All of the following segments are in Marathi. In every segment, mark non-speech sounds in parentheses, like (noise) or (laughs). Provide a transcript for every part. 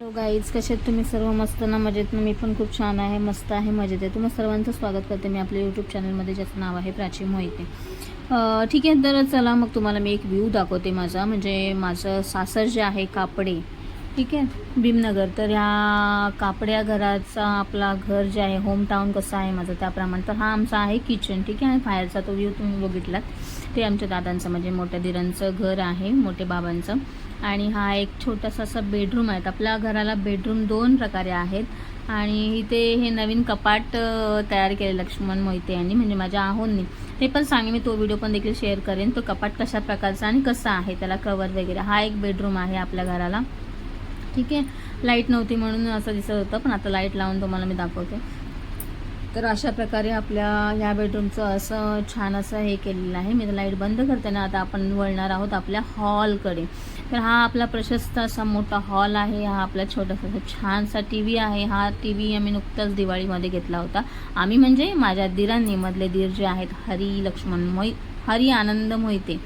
हॅलो गाईज कसे आहेत तुम्ही? सर्व मस्त ना? मजेत ना? मी पण खूप छान आहे. मस्त आहे मजेत आहे. तुम्हाला सर्वांचं स्वागत करते मी आपल्या यूट्यूब चॅनलमध्ये ज्याचं नाव आहे प्राची मोहिते. ठीक आहे तर चला मग तुम्हाला मी एक व्ह्यू दाखवते माझा. म्हणजे माझं सासर जे आहे कापडे ठीक आहे. भीमनगर तर ह्या कापड्या घराचा आपला घर जे आहे होम टाऊन कसं आहे माझं त्याप्रमाणे तर हा आमचा आहे किचन ठीक आहे. आणि बाहेरचा तो व्ह्यू तुम्ही बघितलात. ते आमच्या दादांचं म्हणजे मोठ्या दिरांचं घर आहे मोठे बाबांचं. आणि हा एक छोटासा असा बेडरूम आहे. आपल्या घराला बेडरूम दोन प्रकारे आहेत. आणि इथे हे नवीन कपाट तयार केले लक्ष्मण मोहिते यांनी म्हणजे माझ्या आहोंनी. ते पण सांगेन मी तो व्हिडिओ पण देखील शेअर करेन. तो कपाट कशा प्रकारचा आणि कसा आहे त्याला कवर वगैरे. हा एक बेडरूम आहे आपल्या घराला. ठीक आहे. लाइट नव्हती म्हणून असं दिसत होतं पण आता लाइट लावून तुम्हाला मी दाखवते. तर अशा प्रकारे आपल्या ह्या बेडरूमचं असं छान असं हे केलेलं आहे. मी लाइट बंद करते ना आता आपण वळणार आहोत आपल्या हॉलकडे तर हा आपला प्रशस्त असा मोठा हॉल आहे. हा आपला छोटासा छानसा टी व्ही आहे. हा टी व्ही आम्ही नुकताच दिवाळीमध्ये घेतला होता. आम्ही म्हणजे माझ्या दिरांनी मधले दीर जे आहेत हरी लक्ष्मण मोहि हरी आनंद मोहिते.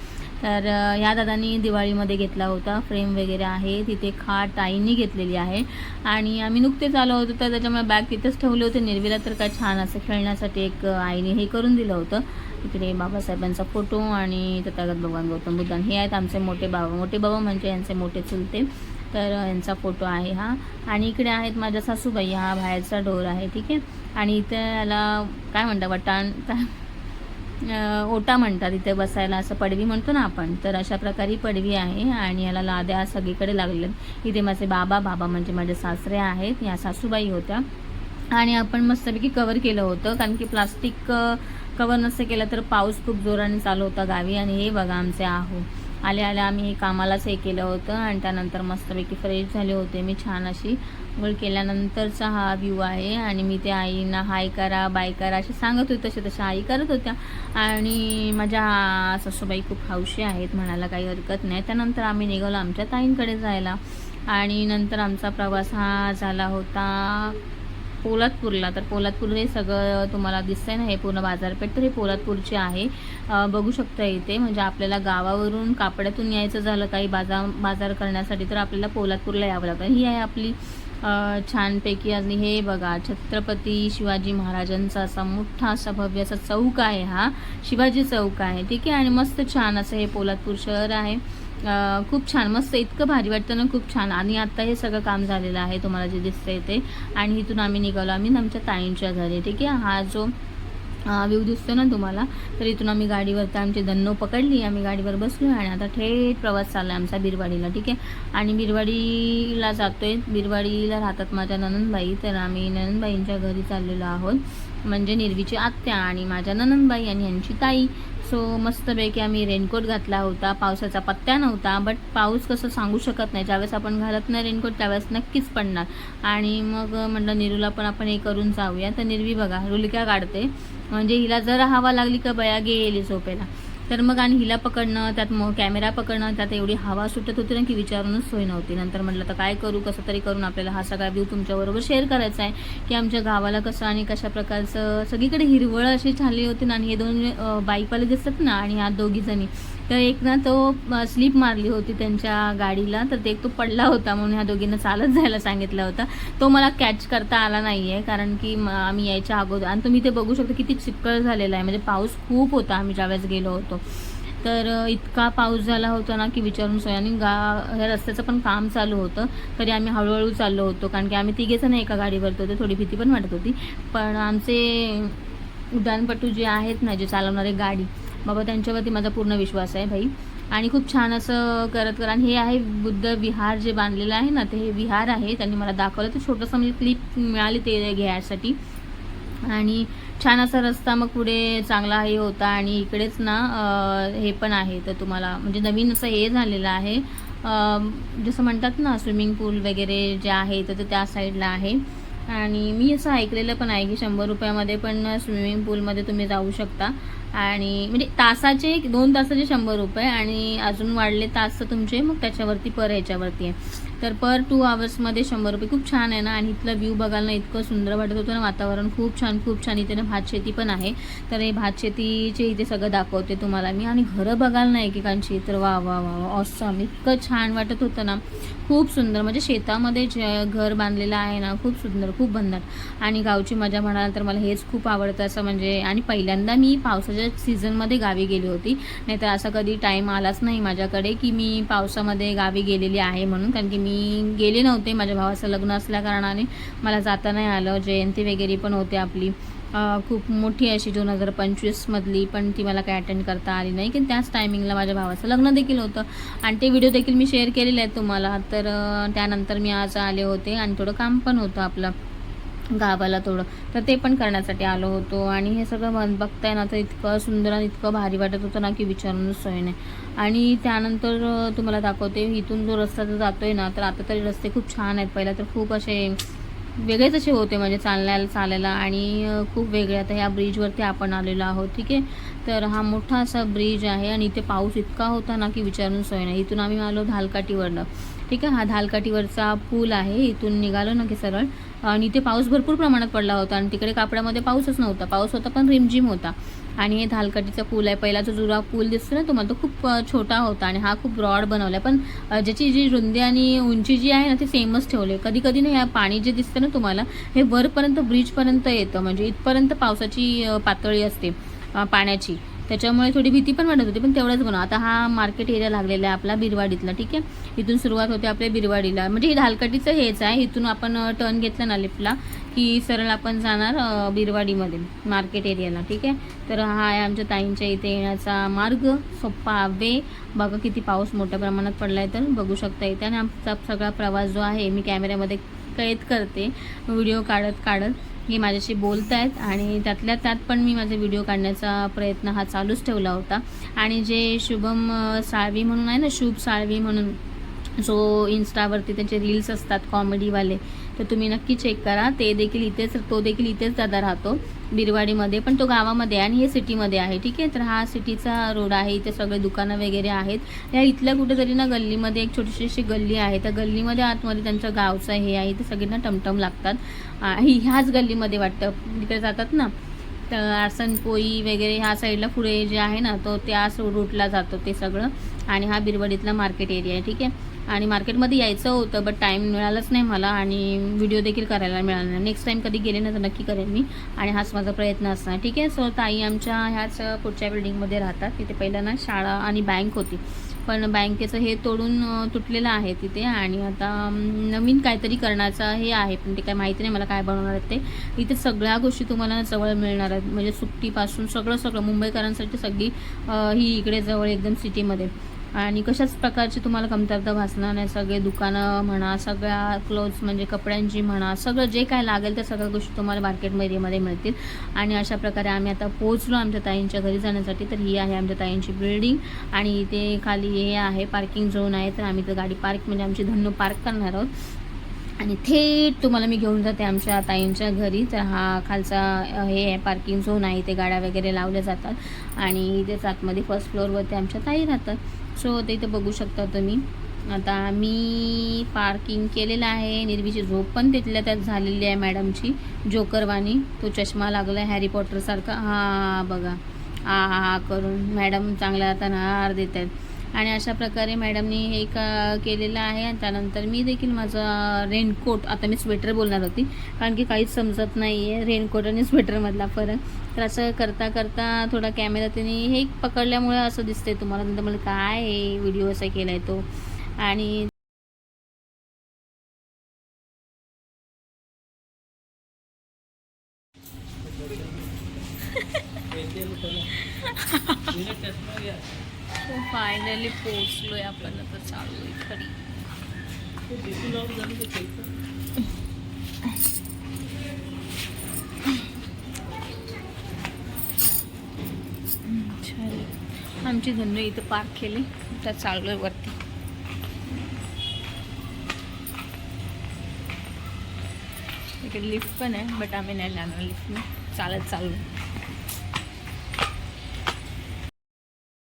तर ह्या दादांनी दिवाळीमध्ये घेतला होता. फ्रेम वगैरे आहे. तिथे खाट आईनी घेतलेली आहे. आणि आम्ही नुकतेच आलो होतो तर त्याच्यामुळे बॅग तिथेच ठेवले होते. निर्विला तर काय छान असं खेळण्यासाठी एक आईने हे करून दिलं होतं. इकडे बाबासाहेबांचा फोटो आणि तथागत भगवान गौतम बुद्ध. हे आहेत आमचे मोठे बाबा. मोठे बाबा म्हणजे यांचे मोठे चुलते. तर यांचा फोटो आहे हा. आणि इकडे आहेत माझ्या सासूबाई. हा बाहेरचा डोर आहे. ठीक आहे. आणि इथे याला काय म्हणता वटाण काय ओटा म्हणतात इथे बसायला असं पडवी म्हणतो ना आपण तर अशा प्रकारे पडवी आहे आणि याला लाद्या सगळीकडे लागलेल्या आहेत. इथे माझे बाबा बाबा म्हणजे माझे सासरे आहेत या सासूबाई होत्या. आणि आपण मस्तपैकी कवर केलं होतं कारण की प्लास्टिक कवर नसतं केलं तर पाऊस खूप जोराने चालू होता गावी. आणि हे बघा आमचे आहो. आले आले आम्ही हे कामालाच हे केलं होतं आणि त्यानंतर मस्तपैकी फ्रेश झाले होते मी छान अशी. गोळ केल्यानंतरचा हा व्ह्यू आहे आणि मी त्या आईना हाय करा बाय करा असे सांगत होते तसे तशा आई करत होत्या. आणि माझ्या सासूबाई खूप हौशी आहेत म्हणायला काही हरकत नाही. त्यानंतर आम्ही निघालो आमच्या ताईंकडे जायला. आणि नंतर आमचा प्रवास हा झाला होता पोलादपूरला. तर पोलादपूर हे सगळं तुम्हाला दिसतंय ना हे पूर्ण बाजारपेठ तर हे पोलादपूरचे आहे. बघू शकता इथे म्हणजे आपल्याला गावावरून कापड्यातून यायचं झालं काही बाजार बाजार करण्यासाठी तर आपल्याला पोलादपूरला यावं लागतं. ही आहे आपली छानपैकी आणि हे बघा छत्रपती शिवाजी महाराजांचा असा मोठा असा भव्य असा चौक आहे हा. शिवाजी चौक आहे ठीक आहे? आणि मस्त छान असं हे पोलादपूर शहर आहे. खूप छान मस्त इतकं भारी वाटतं ना खूप छान. आणि आत्ता हे सगळं काम झालेलं आहे तुम्हाला जे दिसतंय ते. आणि इथून आम्ही निघालो आम्ही आमच्या ताईंच्या घरी ठीक आहे? हा जो व्ह्यू दिसतो ना तुम्हाला? तर इथून आम्ही गाडीवर तर आमची दन्नो पकडली आम्ही गाडीवर बसलो आणि आता थेट प्रवास चालला आमचा बिरवाडीला ठीक आहे? आणि बिरवाडीला जातो आहे बिरवाडीला राहतात माझ्या ननंदबाई तर आम्ही ननंदबाईंच्या घरी चाललेलो आहोत. म्हणजे निर्वीची आत्या आणि माझ्या ननंदबाई आणि यांची ताई. सो मस्तपैकी आम्ही रेनकोट घातला होता पावसाचा पत्त्या नव्हता बट पाऊस कसं सांगू शकत नाही. ज्यावेळेस आपण घालत नाही रेनकोट त्यावेळेस नक्कीच पडणार. आणि मग म्हटलं निरूला पण आपण हे करून जाऊया. तर निर्वी बघा रुलिका काढते. म्हणजे हिला जर हवा लागली का बया गेली झोपेला. तर मग आणि हिला पकडणं त्यात मग कॅमेरा पकडणं त्यात एवढी हवा सुटत होती ना की विचारूनच सोय नव्हती. नंतर म्हटलं तर काय करू? कसं तरी करून आपल्याला हा सगळा व्ह्यू तुमच्याबरोबर शेअर करायचा आहे. की आमच्या गावाला कसं आणि कशा प्रकारचं सगळीकडे हिरवळ अशी झाली होती ना आणि हे दोन बाईकवाले दिसतात ना आणि ह्या दोघीजणी तर एक ना तो स्लीप मारली होती त्यांच्या गाडीला तर ते एक तो पडला होता म्हणून ह्या दोघींना चालत (laughs) जायला सांगितला होता. तो मला कॅच करता आला नाही आहे कारण की आम्ही यायच्या अगोदर आणि तुम्ही ते बघू शकता किती चिपकळ झालेला आहे. म्हणजे पाऊस खूप होता आम्ही ज्यावेळेस गेलो होतो. तर इतका पाऊस झाला होता ना की विचारून सोय आणि गा ह्या रस्त्याचं पण काम चालू होतं. तरी आम्ही हळूहळू चाललो होतो कारण की आम्ही तिघेच नाही एका गाडीवर होतो थोडी भीती पण वाटत होती. पण आमचे उड्डाणपटू जे आहेत ना जे चालवणारे गाडी बाबा त्यांच्यावरती माझा पूर्ण विश्वास आहे भाई. आणि खूप छान असं करत करा आणि हे आहे बुद्ध विहार जे बांधलेलं आहे ना ते हे विहार आहे. त्यांनी मला दाखवलं. तर छोटंसं म्हणजे क्लिप मिळाली ते घ्यायसाठी. आणि छान असा रस्ता मग पुढे चांगला हे होता. आणि इकडेच ना हे पण आहे. तर तुम्हाला म्हणजे नवीन असं हे झालेलं आहे. जसं म्हणतात ना स्विमिंग पूल वगैरे जे आहे तर ते त्या साईडला आहे. आणि मी असं ऐकलेलं पण आहे की शंभर रुपयामध्ये पण स्विमिंग पूलमध्ये तुम्ही जाऊ शकता. आणि म्हणजे तासाचे दोन तासाचे शंभर रुपये आणि अजून वाढले तास तुमचे मग त्याच्यावरती पर ह्याच्यावरती आहे. तर पर टू आवर्समध्ये शंभर रुपये. खूप छान आहे ना? आणि इथलं व्ह्यू बघायला ना इतकं सुंदर वाटत होतं ना वातावरण. खूप छान खूप छान. इथे ना भात शेती पण आहे. तर हे भात शेतीचे इथे सगळं दाखवते तुम्हाला मी. आणि घरं बघायला ना एकेकांची. तर वा वा वा वा. ऑसम इतकं छान वाटत होतं ना. खूप सुंदर. म्हणजे शेतामध्ये जे घर बांधलेलं आहे ना खूप सुंदर खूप भन्नाट. आणि गावची मजा म्हणाल तर मला हेच खूप आवडतं असं म्हणजे. आणि पहिल्यांदा मी पावसाच्या सीझनमध्ये गावी गेली होती. नाहीतर असा कधी टाईम आलाच नाही माझ्याकडे की मी पावसामध्ये गावी गेलेली आहे म्हणून. कारण की मी मी गेले नव्हते माझ्या भावाचं लग्न असल्या कारणाने मला जाता नाही आलं. जयंती वगैरे पण होते आपली. खूप मोठी अशी दोन हजार पंचवीसमधली पण ती मला काही अटेंड करता आली नाही. की त्याच टायमिंगला माझ्या भावाचं लग्न देखील होतं. आणि ते व्हिडिओ देखील मी शेअर केलेले आहेत तुम्हाला. तर त्यानंतर मी आज आले होते आणि थोडं काम पण होतं आपलं. गावाला थोडं तर ते पण करण्यासाठी आलो होतो. आणि हे सगळं बघ- बघताय ना तर इतकं सुंदर आणि इतकं भारी वाटत होतं ना की विचारूनच सोय नाही. आणि त्यानंतर तुम्हाला दाखवते इथून जो रस्ता जो जातोय ना तर आता तरी रस्ते खूप छान आहेत. पहिला तर खूप असे वेगळेच असे होते म्हणजे चालण्याला चालायला. आणि खूप वेगळे. आता ह्या ब्रिजवरती आपण आलेलो आहोत ठीक आहे? तर हा मोठा असा ब्रिज आहे आणि इथे पाऊस इतका होता ना की विचारून सोय नाही. इथून आम्ही आलो धालकाटीवरनं ठीक आहे? हा धालकाटीवरचा पूल आहे. इथून निघालो ना की सरळ. आणि इथे पाऊस भरपूर प्रमाणात पडला होता आणि तिकडे कापडामध्ये पाऊसच नव्हता. पाऊस होता पण रिमझिम होता. आणि हे धालकटीचा पूल आहे. पहिला जो जुरा पूल दिसतो ना तुम्हाला तो खूप छोटा होता आणि हा खूप ब्रॉड बनवला आहे. पण ज्याची जी रुंदी आणि उंची जी आहे ना ती सेमच ठेवली कधी कधी ना ह्या पाणी जे दिसतं ना तुम्हाला हे वरपर्यंत ब्रिजपर्यंत येतं. म्हणजे इथपर्यंत पावसाची पातळी असते पाण्याची. त्याच्यामुळे थोडी भीती पण वाटत होती पण तेवढंच गुन्हा आता हा मार्केट एरिया लागलेला आहे आपला बिरवाडीतला ठीक आहे? इथून सुरुवात होते आपल्या बिरवाडीला. म्हणजे हे ढालकटीचं हेच आहे. इथून आपण टर्न घेतला ना लिफ्टला की सरळ आपण जाणार बिरवाडीमध्ये मार्केट एरियाला ठीक आहे? तर हा आहे आमच्या ताईंच्या इथे येण्याचा मार्ग. सोप्पा वे बघा किती पाऊस मोठ्या प्रमाणात पडला आहे तर. बघू शकता इथे. आणि आमचा सगळा प्रवास जो आहे मी कॅमेऱ्यामध्ये कैद करते. व्हिडिओ काढत काढत हे माझ्याशी बोलत आहेत आणि त्यातल्या त्यात पण मी माझा व्हिडिओ काढण्याचा प्रयत्न हा चालूच ठेवला होता. आणि जे शुभम साळवी म्हणून आहे ना शुभ साळवी म्हणून जो इन्स्टावरती त्यांचे रील्स असतात कॉमेडीवाले तर तुम्ही नक्की चेक करा. ते देखील इथेच तो देखील इथेच दादा राहतो बिरवाडीमध्ये पण तो गावामध्ये आहे आणि हे सिटीमध्ये आहे ठीक आहे? तर हा सिटीचा रोड आहे इथे सगळे दुकानं वगैरे आहेत. या इथल्या कुठेतरी ना गल्लीमध्ये एक छोटीशी अशी गल्ली आहे. त्या गल्लीमध्ये आतमध्ये त्यांच्या गावचं हे आहे ते सगळ्यांना टमटम लागतात. ही ह्याच गल्लीमध्ये वाटतं. तिकडे जातात ना. तर आसनपोई वगैरे ह्या साईडला पुढे जे आहे ना तो त्या रूटला जातो ते सगळं. आणि हा बिरवडीतला मार्केट एरिया आहे ठीक आहे. आणि मार्केटमध्ये यायचं होतं बट टाईम मिळालाच नाही मला आणि व्हिडिओ देखील करायला मिळाला नाही. नेक्स्ट टाईम कधी गेले ना तर नक्की करेन मी. आणि हाच माझा प्रयत्न असणार ठीक आहे. सो ताई आमच्या ह्याच पुढच्या बिल्डिंगमध्ये राहतात. तिथे पहिलं ना शाळा आणि बँक होती. पण बँकेचं हे तोडून तुटलेलं आहे तिथे आणि आता नवीन काहीतरी करण्याचं हे आहे पण ते काय माहिती नाही मला काय बनवणार आहेत ते. इथे सगळ्या गोष्टी तुम्हाला जवळ मिळणार आहेत. म्हणजे सुट्टीपासून सगळं सगळं मुंबईकरांसाठी सगळी ही इकडे जवळ एकदम सिटीमध्ये. आणि कशाच प्रकारची तुम्हाला कमतरता भासणार नाही. सगळे दुकानं म्हणा सगळ्या क्लोथ्स म्हणजे कपड्यांची म्हणा सगळं जे काय लागेल त्या सगळ्या गोष्टी तुम्हाला मार्केट एरियामध्ये मिळतील. आणि अशा प्रकारे आम्ही आता पोहोचलो आमच्या ताईंच्या घरी जाण्यासाठी. तर ही आहे आमच्या ताईंची बिल्डिंग आणि इथे खाली हे आहे पार्किंग झोन आहे. तर आम्ही तर गाडी पार्क म्हणजे आमची धन्नू पार्क करणार आहोत. आणि थेट तुम्हाला मी घेऊन जाते आमच्या ताईंच्या घरी. तर हा खालचा हे आहे पार्किंग झोन आहे. इथे गाड्या वगैरे लावल्या जातात. आणि इथेच आतमध्ये फर्स्ट फ्लोअरवरती आमच्या ताई राहतात. सो ते इथं बघू शकता तुम्ही. आता मी पार्किंग केलेलं आहे निर्वीची झोप पण तिथल्या त्यात झालेली आहे मॅडमची. जोकरवाणी तो चष्मा लागला आहे हॅरी पॉटरसारखा हा बघा. आ हा हा करून मॅडम चांगल्या आता नार देत आहेत आणि अशा प्रकारे मॅडमनी हे का केलेलं आहे. आणि त्यानंतर मी देखील माझा रेनकोट आता मी स्वेटर बोलणार होती कारण की काहीच समजत नाही आहे रेनकोट आणि स्वेटरमधला फरक. तर असं करता करता थोडा कॅमेरा त्यांनी हे पकडल्यामुळे असं दिसतंय तुम्हाला. नंतर मला काय आहे व्हिडिओ असा केला आहे तो. आणि (laughs) फायनली पोचलोय आपण आता चालू आहे खरी आमची धन्य इथं पार्क केली तर चाललो आहे वरती. इकडे लिफ्ट पण आहे बट आम्ही नाही जाणार लिफ्टने चालत चाललो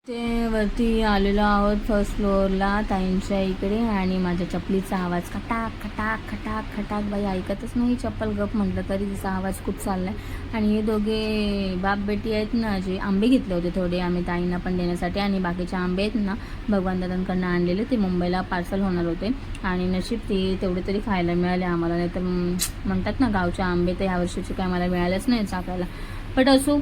ते वरती आलेलो आहोत फर्स्ट फ्लोअरला ताईंच्या इकडे आणि माझ्या चपलीचा आवाज खटाक खटाक खटाक खटाक. बाई ऐकतच नाही चप्पल गप म्हटलं तरी तिचा आवाज खूप चाललाय. आणि हे दोघे बाप बेटी आहेत ना जे आंबे घेतले होते थोडे आम्ही ताईंना पण देण्यासाठी आणि बाकीचे आंबे आहेत ना भगवान दादांकडनं आणलेले ते मुंबईला पार्सल होणार होते. आणि नशीब ते तेवढे तरी खायला मिळाले आम्हाला. नाही तर म्हणतात ना गावचे आंबे तर ह्या वर्षीचे काय मला मिळालेच नाही चाकायला बट असो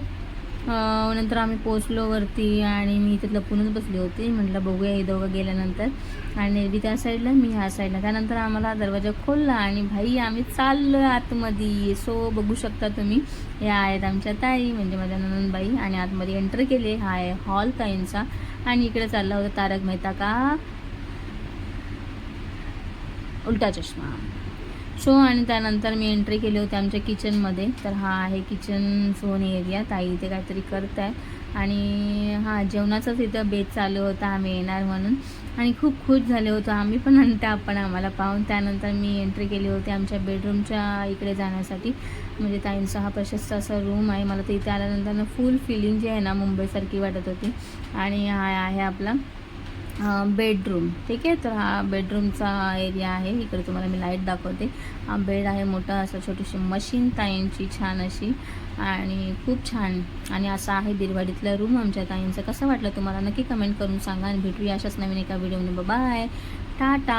नंतर आम्ही पोचलो वरती आणि मी इथे लपूनच बसली होती. म्हटलं बघूया हे दोघं गेल्यानंतर. आणि मी त्या साईडला मी ह्या साईडला. त्यानंतर आम्हाला दरवाजा खोलला आणि भाई आम्ही चाललो आतमध्ये. सो बघू शकता तुम्ही या आहेत आमच्या ताई म्हणजे माझ्या ननंदबाई. आणि आतमध्ये एंटर केले. हा आहे हॉल ताईंचा. आणि इकडे चालला होता तारक मेहता का? उलटा चष्मा. सो आणि त्यानंतर मी एंट्री केली होती आमच्या किचनमध्ये तर हा आहे किचन झोन एरिया ताई इथे काहीतरी करत आहे आणि हां जेवणाचाच इथं बेत चालू होता. आम्ही येणार म्हणून. आणि खूप खुश झाले होतो आम्ही पण आणि त्या आपण आम्हाला पाहून. त्यानंतर मी एंट्री केली होती आमच्या बेडरूमच्या इकडे जाण्यासाठी. म्हणजे ताईंचा हा प्रशस्त असा रूम आहे. मला तर इथे आल्यानंतर ना फुल फिलिंग जी आहे ना मुंबईसारखी वाटत होती. आणि हा आहे आपला बेडरूम ठीक आहे? तर हा बेडरूमचा एरिया आहे. इकडे तुम्हाला मी लाइट दाखवते. हा बेड आहे मोठा असं छोटीशी मशीन ताईंची छान अशी. आणि खूप छान. आणि असा आहे दिरवाडीतला रूम आमच्या ताईंचा. कसं वाटलं तुम्हाला? नक्की कमेंट करून सांगा. आणि भेटूया अशाच नवीन एका व्हिडिओमध्ये बाय टाटा!